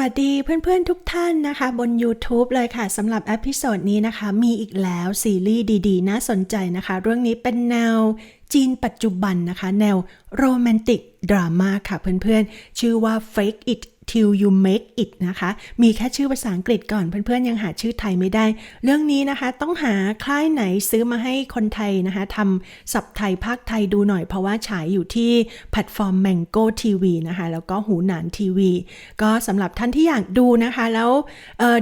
วัสดีเพื่อนๆทุกท่านนะคะ บน YouTube เลยค่ะสำหรับเอพิโซดนี้นะคะ มีอีกแล้วซีรีส์ดีๆ น่าสนใจนะคะ เรื่องนี้เป็นแนวจีนปัจจุบันนะคะ แนวโรแมนติกดราม่าค่ะเพื่อนๆ ชื่อว่า Fake It Till You Make It นะคะ มีแค่ชื่อภาษาอังกฤษก่อนเพื่อนๆ ยังหาชื่อไทยไม่ได้ เรื่องนี้นะคะต้องหาค่ายไหนซื้อมาให้คนไทยนะคะทำสับไทยภาคไทยดูหน่อยเพราะว่าฉายอยู่ที่แพลตฟอร์ม Mango TV นะคะ แล้วก็หูหนานทีวี ก็สำหรับท่านที่อยากดูนะคะ แล้ว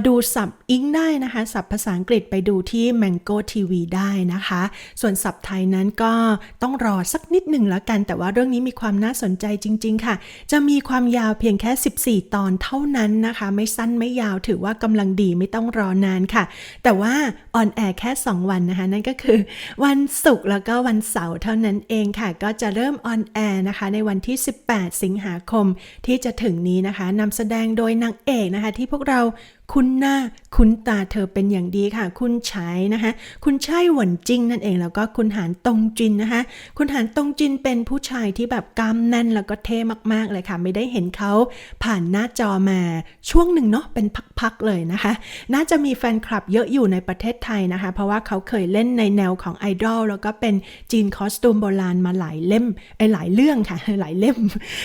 ดูสับอิงได้นะคะ สับภาษาอังกฤษไปดูที่ Mango TV ได้นะคะ ส่วนสับไทยนั้นก็ต้องรอสักนิดหนึ่งแล้วกัน แต่ว่าเรื่องนี้มีความน่าสนใจจริง ๆ ค่ะ จะมีความยาวเพียงแค่ 14 4 ตอนเท่านั้นนะคะ ไม่สั้นไม่ยาวถือว่ากำลังดีไม่ต้องรอนานค่ะ แต่ว่าออนแอร์แค่ 2 วันนะคะ นั่นก็คือ วันศุกร์แล้วก็วันเสาร์เท่านั้นเองค่ะ ก็จะเริ่มออนแอร์นะคะ ในวันที่ 18 สิงหาคมที่จะถึงนี้นะคะนำแสดงโดยนางเอกนะคะ ที่พวกเราคุ้นหน้าคุ้นตาเธอเป็นอย่างดีค่ะ คุณชายนะคะ คุณชายหวนจิงนั่นเองแล้วก็คุณหานตงจินนะคะ คุณหานตงจินเป็นผู้ชายที่แบบกล้ามแน่นแล้วก็เท่มากๆเลยค่ะ ไม่ได้เห็นเขาผ่านหน้าจอมาช่วงหนึ่งเนาะเป็นพักๆเลยนะคะ น่าจะมีแฟนคลับเยอะอยู่ในประเทศไทยนะคะ เพราะว่าเขาเคยเล่นในแนวของไอดอลแล้วก็เป็นจีนคอสตูมโบราณมาหลายเล่มไอหลายเรื่องค่ะหลายเล่ม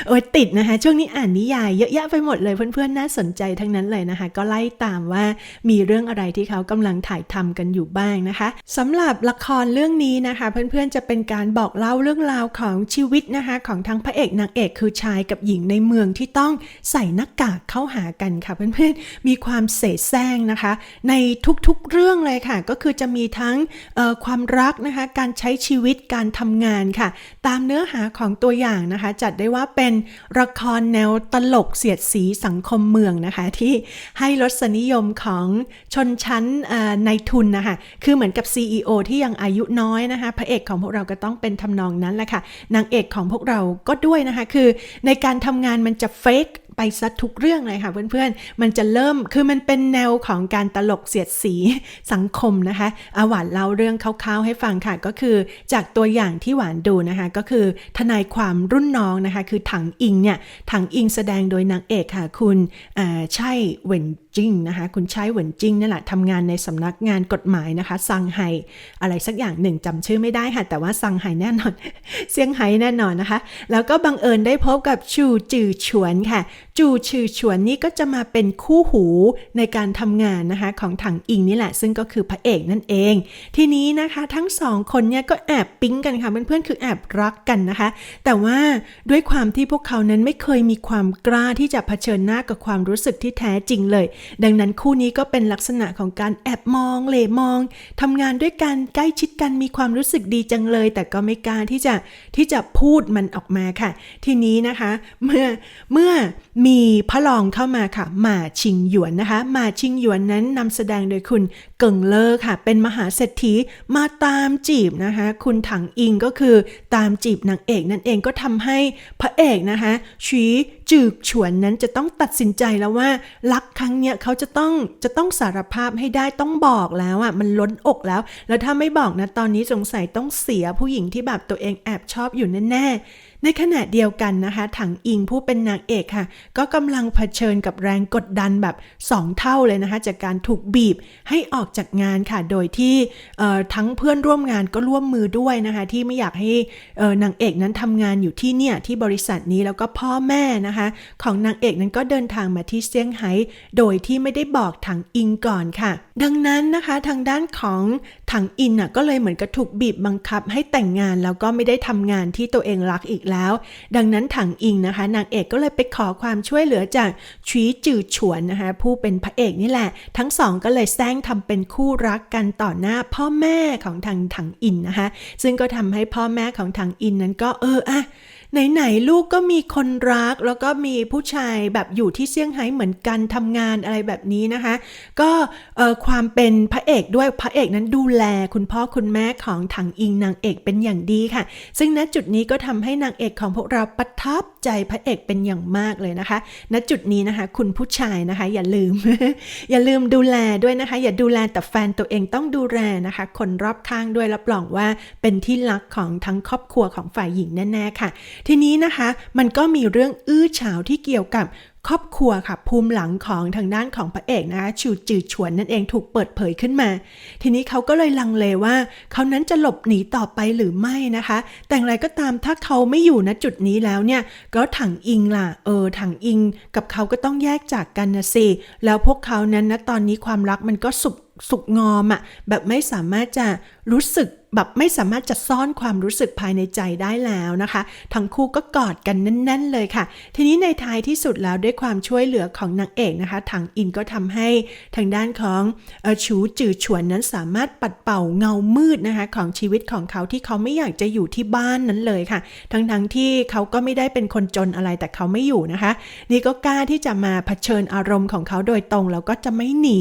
โอ้ยติดนะคะ ช่วงนี้อ่านนิยายเยอะแยะไปหมดเลยเพื่อนๆน่าสนใจทั้งนั้นเลยนะคะ ก็ไล่ตามว่ามีเรื่องอะไรที่เขากำลังถ่ายทำกันอยู่บ้างนะคะสำหรับละครเรื่องนี้นะคะ เพื่อนๆจะเป็นการบอกเล่าเรื่องราวของชีวิตนะคะ ของทั้งพระเอกนางเอกคือชายกับหญิงในเมืองที่ต้องใส่หน้ากากเข้าหากันค่ะเพื่อนๆมีความเสแสร้งนะคะ ในทุกๆเรื่องเลยค่ะ ก็คือจะมีทั้งความรักนะคะ การใช้ชีวิตการทำงานค่ะ ตามเนื้อหาของตัวอย่างนะคะ จัดได้ว่าเป็นละครแนวตลกเสียดสีสังคมเมืองนะคะ ที่ให้รสสนิยมของชนชั้นในทุนนะคะคือเหมือนกับ CEO ที่ยังอายุน้อยนะคะพระเอกของพวกเราก็ต้องเป็นทำนองนั้นแหละค่ะนางเอกของพวกเราก็ด้วยนะคะคือในการทำงานมันจะเฟก ไปซะทุกเรื่องเลยค่ะเพื่อนๆ มันจะเริ่มคือมันเป็นแนวของการตลกเสียดสีสังคมนะคะอาหวานเล่าเรื่องคร่าวๆให้ฟังค่ะก็คือ จากตัวอย่างที่หวานดูนะคะก็คือทนายความรุ่นน้องนะคะคือถังอิงเนี่ยถังอิงแสดงโดยนางเอกค่ะคุณใช่เหวินจิงนะคะคุณใช่เหวินจิงนั่นแหละทำงานในสำนักงานกฎหมายนะคะซังไฮอะไรสักอย่างหนึ่งจำชื่อไม่ได้ค่ะแต่ว่าซังไฮแน่นอนเซี่ยงไฮ้แน่นอนนะคะ แล้วก็บังเอิญได้พบกับชูจือฉวนค่ะ จูชือฉวนนี่ก็จะมาเป็นคู่หูในการทำงานนะคะของถังอิงนี่แหละ ซึ่งก็คือพระเอกนั่นเอง ทีนี้นะคะทั้งสองคนเนี่ยก็แอบปิ๊งกันค่ะเพื่อนๆคือแอบรักกันนะคะ แต่ว่าด้วยความที่พวกเขานั้นไม่เคยมีความกล้าที่จะเผชิญหน้ากับความรู้สึกที่แท้จริงเลย ดังนั้นคู่นี้ก็เป็นลักษณะของการแอบมองเหลมองทำงานด้วยกันใกล้ชิดกันมีความรู้สึกดีจังเลย แต่ก็ไม่กล้าที่จะที่จะพูดมันออกมาค่ะ ทีนี้นะคะ เมื่อเมื่อมีพระรองเข้ามาค่ะหมาชิงหยวนนะคะหมาชิงหยวนนั้นนำแสดงโดยคุณเกิงเลอค่ะ เป็นมหาเศรษฐีมาตามจีบนะคะ คุณถังอิงก็คือตามจีบนางเอกนั่นเองก็ทำให้พระเอกนะคะชี จืกฉวนนั้นจะต้องตัดสินใจแล้วว่า รักครั้งเนี้ยเขาจะต้องจะต้องสารภาพให้ได้ต้องบอกแล้วอะมันล้นอกแล้ว แล้วถ้าไม่บอกนะตอนนี้สงสัยต้องเสียผู้หญิงที่แบบตัวเองแอบชอบอยู่แน่ๆในขณะเดียวกันนะคะ ถังอิงผู้เป็นนางเอกค่ะ ก็กำลังเผชิญกับแรงกดดันแบบ 2 เท่าเลยนะคะ จากการถูกบีบให้ออกจากงานค่ะ โดยที่ทั้งเพื่อนร่วมงานก็ร่วมมือด้วยนะคะ ที่ไม่อยากให้นางเอกนั้นทำงานอยู่ที่เนี่ยที่บริษัทนี้แล้วก็พ่อแม่นะคะของนางเอกนั้นก็เดินทางมาที่เซี่ยงไฮ้โดยที่ไม่ได้บอกถังอิงก่อนค่ะ ดังนั้นนะคะทางด้านของถังอินน่ะก็เลยเหมือนกับถูกบีบบังคับให้แต่งงานแล้วก็ไม่ได้ทำงานที่ตัวเองรักอีกแล้ว ดังนั้นถังอิงนะคะ นางเอกก็เลยไปขอความช่วยเหลือจากชีจือฉวนนะคะผู้เป็นพระเอกนี่แหละ ทั้งสองก็เลยแซงทำเป็นคู่รักกันต่อหน้าพ่อแม่ของทางถังอินนะคะ ซึ่งก็ทำให้พ่อแม่ของถังอินนั้นก็เอออะไหนๆลูกก็มีคนรักแล้วก็มีผู้ชายแบบอยู่ที่เซี่ยงไฮ้เหมือนกันทำงานอะไรแบบนี้นะคะ ก็เออความเป็นพระเอกด้วยพระเอกนั้นดูแลคุณพ่อคุณแม่ของถังอิงนางเอกเป็นอย่างดีค่ะ ซึ่งณจุดนี้ก็ทำให้นางเอกของพวกเราประทับใจพระเอกเป็นอย่างมากเลยนะคะ ณจุดนี้นะคะ คุณผู้ชายนะคะ อย่าลืม อย่าลืมดูแลด้วยนะคะ อย่าดูแลแต่แฟนตัวเองต้องดูแลนะคะ คนรอบข้างด้วยรับรองว่าเป็นที่รักของทั้งครอบครัวของฝ่ายหญิงแน่ๆค่ะ ทีนี้นะคะ มันก็มีเรื่องอื้อฉาวที่เกี่ยวกับ ครอบครัวค่ะภูมิหลังของทางด้านของพระเอกนะคะชูจือฉวนนั่นเองถูกเปิดเผยขึ้นมา ทีนี้เขาก็เลยลังเลว่า เขานั้นจะหลบหนีต่อไปหรือไม่นะคะ แต่อย่างไรก็ตามถ้าเขาไม่อยู่ณจุดนี้แล้วเนี่ยก็ถังอิงล่ะเออถังอิงกับเขาก็ต้องแยกจากกันนะสิแล้วพวกเขานั้นนะตอนนี้ความรักมันก็สุกสุกงอมอะ่ะแบบไม่สามารถจะ รู้สึกแบบไม่สามารถจะซ่อนความรู้สึกภายในใจได้แล้วนะคะ ทั้งคู่ก็กอดกันแน่น ๆ เลยค่ะ ทีนี้ในท้ายที่สุดแล้วด้วยความช่วยเหลือของนางเอกนะคะถังอินก็ทำให้ทางด้านของอชูจือฉวนนั้นสามารถปัดเป่าเงามืดนะคะของชีวิตของเขาที่เขาไม่อยากจะอยู่ที่บ้านนั้นเลยค่ะ ทั้งๆที่เขาก็ไม่ได้เป็นคนจนอะไรแต่เขาไม่อยู่นะคะ นี่ก็กล้าที่จะมาเผชิญอารมณ์ของเขาโดยตรงแล้วก็จะไม่หนี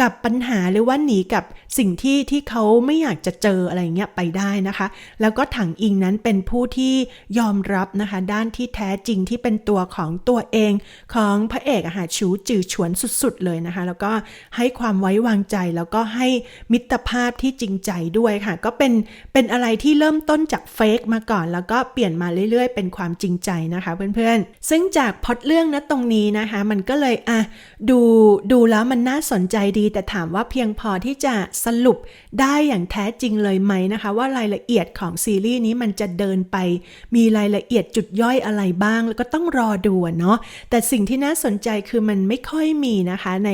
กับปัญหาหรือว่าหนีกับ สิ่งที่ที่เขาไม่อยากจะเจออะไรเงี้ยไปได้นะคะ แล้วก็ถังอิงนั้นเป็นผู้ที่ยอมรับนะคะ ด้านที่แท้จริงที่เป็นตัวของตัวเองของพระเอกอาหารชูจือฉวนสุดๆเลยนะคะ แล้วก็ให้ความไว้วางใจแล้วก็ให้มิตรภาพที่จริงใจด้วยค่ะ ก็เป็นเป็นอะไรที่เริ่มต้นจากเฟกมาก่อน แล้วก็เปลี่ยนมาเรื่อยๆ เป็นความจริงใจนะคะเพื่อนๆ ซึ่งจากพอดเรื่องนะตรงนี้นะคะ มันก็เลยอะดูดูแล้วมันน่าสนใจดีแต่ถามว่าเพียงพอที่จะสรุปได้อย่างแท้จริงเลยไหมนะคะ ว่ารายละเอียดของซีรีส์นี้มันจะเดินไป มีรายละเอียดจุดย่อยอะไรบ้าง แล้วก็ต้องรอดูเนาะแต่สิ่งที่น่าสนใจคือมันไม่ค่อยมีนะคะใน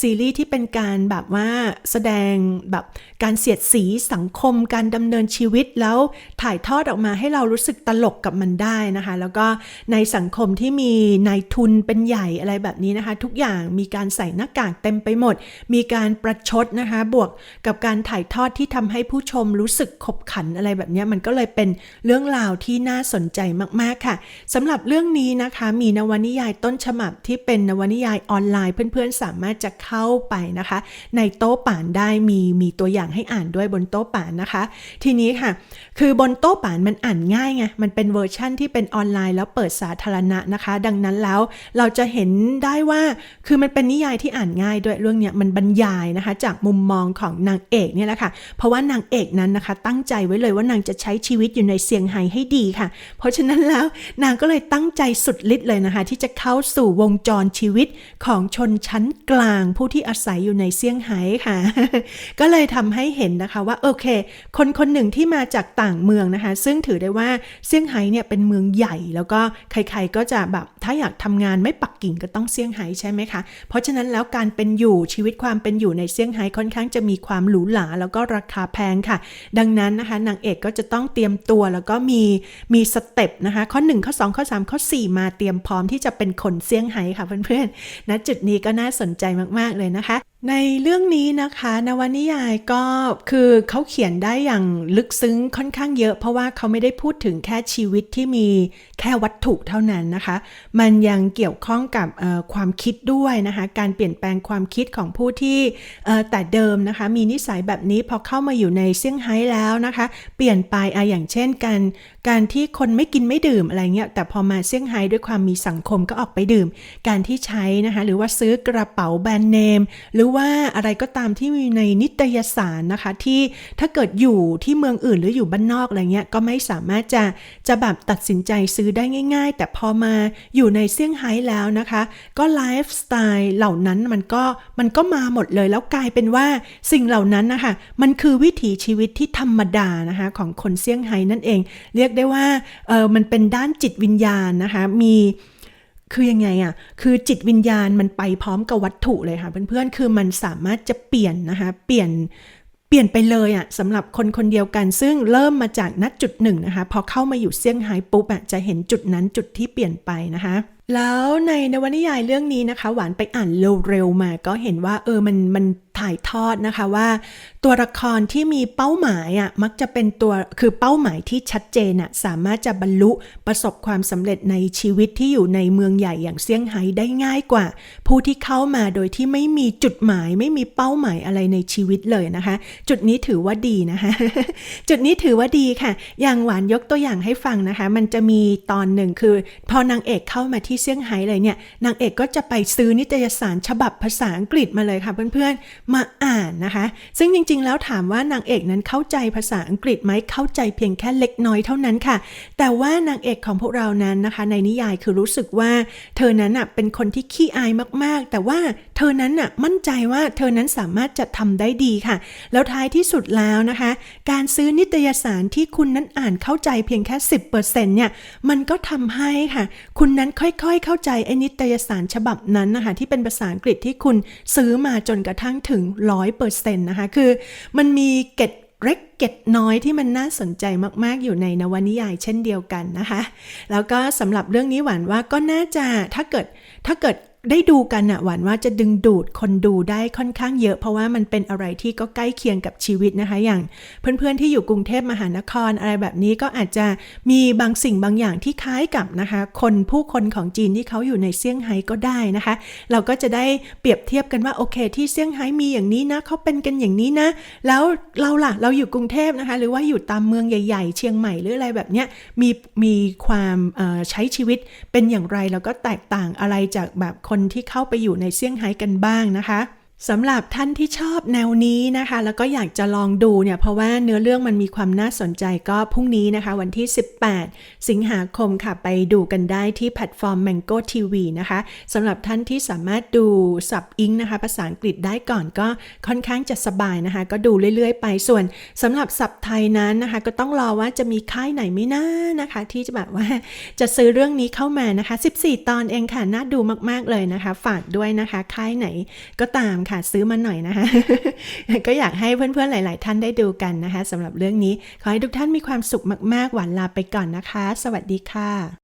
ซีรีส์ที่เป็นการแบบว่าแสดงแบบการเสียดสีสังคมการดำเนินชีวิตแล้วถ่ายทอดออกมาให้เรารู้สึกตลกกับมันได้นะคะ แล้วก็ในสังคมที่มีนายทุนเป็นใหญ่อะไรแบบนี้นะคะ ทุกอย่างมีการใส่หน้ากากเต็มไปหมด มีการประชดนะคะบวกกับการถ่ายทอดที่ทำให้ผู้ชมรู้สึกขบขันอะไรแบบนี้มันก็เลยเป็นเรื่องราวที่น่าสนใจมากๆค่ะสำหรับเรื่องนี้นะคะมีนวนิยายต้นฉบับที่เป็นนวนิยายออนไลน์เพื่อนๆ สามารถจะเข้าไปนะคะ ในโต๊ะป่านได้มีมีตัวอย่างให้อ่านด้วยบนโต๊ะป่านนะคะ ทีนี้ค่ะ คือบนโต๊ะป่านมันอ่านง่ายไงมันเป็นเวอร์ชั่นที่เป็นออนไลน์แล้วเปิดสาธารณะนะคะ ดังนั้นแล้วเราจะเห็นได้ว่าคือมันเป็นนิยายที่อ่านง่ายด้วยเรื่องเนี้ยมันบรรยายนะคะ จากมุมมองของนางเอกเนี่ยแหละค่ะ เพราะว่านางเอกนั้นนะคะ ตั้งใจไว้เลยว่านางจะใช้ชีวิตอยู่ในเซี่ยงไฮ้ให้ดีค่ะ เพราะฉะนั้นแล้วนางก็เลยตั้งใจสุดฤทธิ์เลยนะคะ ที่จะเข้าสู่วงจรชีวิตของชนชั้นกลางผู้ที่อาศัยอยู่ในเซี่ยงไฮ้ค่ะ ก็เลยทำให้เห็นนะคะว่าโอเค คนคนหนึ่งที่มาจากต่างเมืองนะคะ ซึ่งถือได้ว่าเซี่ยงไฮ้เนี่ยเป็นเมืองใหญ่ แล้วก็ใครๆก็จะแบบถ้าอยากทำงานไม่ปักกิ่งก็ต้องเซี่ยงไฮ้ใช่ไหมคะ เพราะฉะนั้นแล้วการเป็นอยู่ชีวิตความเป็นอยู่ในเซี่ยงไฮ้ค่อนข้างจะะมีความหรูหราแล้วก็ราคาแพงค่ะ ดังนั้นนะคะนางเอกก็จะต้องเตรียมตัวแล้วก็มีมีสเต็ปนะคะ ข้อ 1 ข้อ 2 ข้อ 3 ข้อ 4 มาเตรียมพร้อมที่จะเป็นคนเซี่ยงไฮ้ค่ะเพื่อนๆณจุดนี้ก็น่าสนใจมากๆเลยนะคะ ในเรื่องนี้นะคะนวนิยายก็คือเขาเขียนได้อย่างลึกซึ้งค่อนข้างเยอะ เพราะว่าเขาไม่ได้พูดถึงแค่ชีวิตที่มีแค่วัตถุเท่านั้นนะคะ มันยังเกี่ยวข้องกับความคิดด้วยนะคะ การเปลี่ยนแปลงความคิดของผู้ที่แต่เดิมนะคะ มีนิสัยแบบนี้พอเข้ามาอยู่ในเซี่ยงไฮ้แล้วนะคะ เปลี่ยนไปอะอย่างเช่นการการที่คนไม่กินไม่ดื่มอะไรเงี้ยแต่พอมาเซี่ยงไฮ้ด้วยความมีสังคมก็ออกไปดื่ม การที่ใช้นะคะหรือว่าซื้อกระเป๋าแบรนด์เนม หรือว่าอะไรก็ตามที่มีในนิตยสารนะคะ ที่ถ้าเกิดอยู่ที่เมืองอื่นหรืออยู่บ้านนอกอะไรเงี้ยก็ไม่สามารถจะจะแบบตัดสินใจซื้อได้ง่าย ๆ แต่พอมาอยู่ในเซี่ยงไฮ้แล้วนะคะ ก็ไลฟ์สไตล์เหล่านั้นมันก็มันก็มาหมดเลยแล้วกลายเป็นว่าสิ่งเหล่านั้นนะคะมันคือวิถีชีวิตที่ธรรมดานะคะของคนเซี่ยงไฮ้นั่นเอง เรียกได้ว่าเออมันเป็นด้านจิตวิญญาณนะคะมีคือยังไงอะ่ะ คือจิตวิญญาณมันไปพร้อมกับวัตถุเลยค่ะเพื่อนๆ คือมันสามารถจะเปลี่ยนนะคะ เปลี่ยน เปลี่ยนไปเลยอะ่ะสำหรับคนคนเดียวกัน ซึ่งเริ่มมาจากนัดจุดหนึ่งนะคะ พอเข้ามาอยู่เซี่ยงไฮ้ปุ๊บอะจะเห็นจุดนั้นจุดที่เปลี่ยนไปนะคะ แล้วในนวนิยายเรื่องนี้นะคะ หวานไปอ่านเร็วๆมา ก็เห็นว่าเออมันมัน ถ่ายทอดนะคะว่า ตัวละครที่มีเป้าหมายอะมักจะเป็นตัวคือเป้าหมายที่ชัดเจนอะสามารถจะบรรลุประสบความสำเร็จในชีวิตที่อยู่ในเมืองใหญ่อย่างเซี่ยงไฮ้ได้ง่ายกว่า ผู้ที่เข้ามาโดยที่ไม่มีจุดหมาย ไม่มีเป้าหมายอะไรในชีวิตเลยนะคะ จุดนี้ถือว่าดีนะคะ จุดนี้ถือว่าดีค่ะ อย่างหวานยกตัวอย่างให้ฟังนะคะ มันจะมีตอนหนึ่งคือ พอนางเอกเข้ามาที่เซี่ยงไฮ้เลยเนี่ยนางเอกก็จะไปซื้อนิตยสารฉบับภาษาอังกฤษมาเลยค่ะเพื่อนๆมาอ่านนะคะ ซึ่งจริงๆ แล้วถามว่านางเอกนั้นเข้าใจภาษาอังกฤษไหมเข้าใจเพียงแค่เล็กน้อยเท่านั้นค่ะ แต่ว่านางเอกของพวกเรานั้นนะคะ ในนิยายคือรู้สึกว่า เธอนั้นอะเป็นคนที่ขี้อายมากๆ แต่ว่าเธอนั้นอะมั่นใจว่าเธอนั้นสามารถจะทำได้ดีค่ะ แล้วท้ายที่สุดแล้วนะคะ การซื้อนิตยสารที่คุณนั้นอ่านเข้าใจเพียงแค่ 10%เนี่ยมันก็ทำให้ค่ะ คุณนั้นค่อยๆ เข้าใจไอ้นิตยสารฉบับนั้นนะคะที่เป็นภาษาอังกฤษที่คุณซื้อมาจนกระทั่งถึงง 100%นะคะ คือมันมีเกร็ดเล็กเก็ดน้อยที่มันน่าสนใจมาก ๆ อยู่ในนวนิยายเช่นเดียวกันนะคะ แล้วก็สำหรับเรื่องนี้หวานว่าก็น่าจะถ้าเกิดถ้าเกิด ได้ดูกันอะหวานว่าจะดึงดูดคนดูได้ค่อนข้างเยอะ เพราะว่ามันเป็นอะไรที่ก็ใกล้เคียงกับชีวิตนะคะ อย่างเพื่อนๆที่อยู่กรุงเทพมหานครอะไรแบบนี้ก็อาจจะมีบางสิ่งบางอย่างที่คล้ายกับนะคะ คนผู้คนของจีนที่เขาอยู่ในเซี่ยงไฮ้ก็ได้นะคะ เราก็จะได้เปรียบเทียบกันว่าโอเค ที่เซี่ยงไฮ้มีอย่างนี้นะเขาเป็นกันอย่างนี้นะ แล้วเราล่ะเราอยู่กรุงเทพนะคะ หรือว่าอยู่ตามเมืองใหญ่ ๆ เชียงใหม่หรืออะไรแบบเนี้ยมีมีความใช้ชีวิตเป็นอย่างไรแล้วก็แตกต่างอะไรจากแบบคนที่เข้าไปอยู่ในเซี่ยงไฮ้กันบ้างนะคะ สำหรับท่านที่ชอบแนวนี้นะคะ แล้วก็อยากจะลองดูเนี่ย เพราะว่าเนื้อเรื่องมันมีความน่าสนใจก็พรุ่งนี้นะคะ วันที่ 18 สิงหาคมค่ะ ไปดูกันได้ที่แพลตฟอร์ม Mango TV นะคะสำหรับท่านที่สามารถดูสับอิงนะคะ ภาษาอังกฤษได้ก่อนก็ค่อนข้างจะสบายนะคะ ก็ดูเรื่อยๆ ไปส่วนสำหรับสับไทยนั้นนะคะ ก็ต้องรอว่าจะมีค่ายไหนไม่น่านะคะ ที่จะแบบว่าจะซื้อเรื่องนี้เข้ามานะคะ 14 ตอนเองค่ะน่าดูมากๆเลยนะคะ ฝากด้วยนะคะ ค่ายไหนก็ตามค่ะ ซื้อมาหน่อยนะคะ ก็อยากให้เพื่อนๆหลาย ๆ ท่านได้ดูกันนะคะสำหรับเรื่องนี้ ขอให้ทุกท่านมีความสุขมากๆ หวานลาไปก่อนนะคะ สวัสดีค่ะ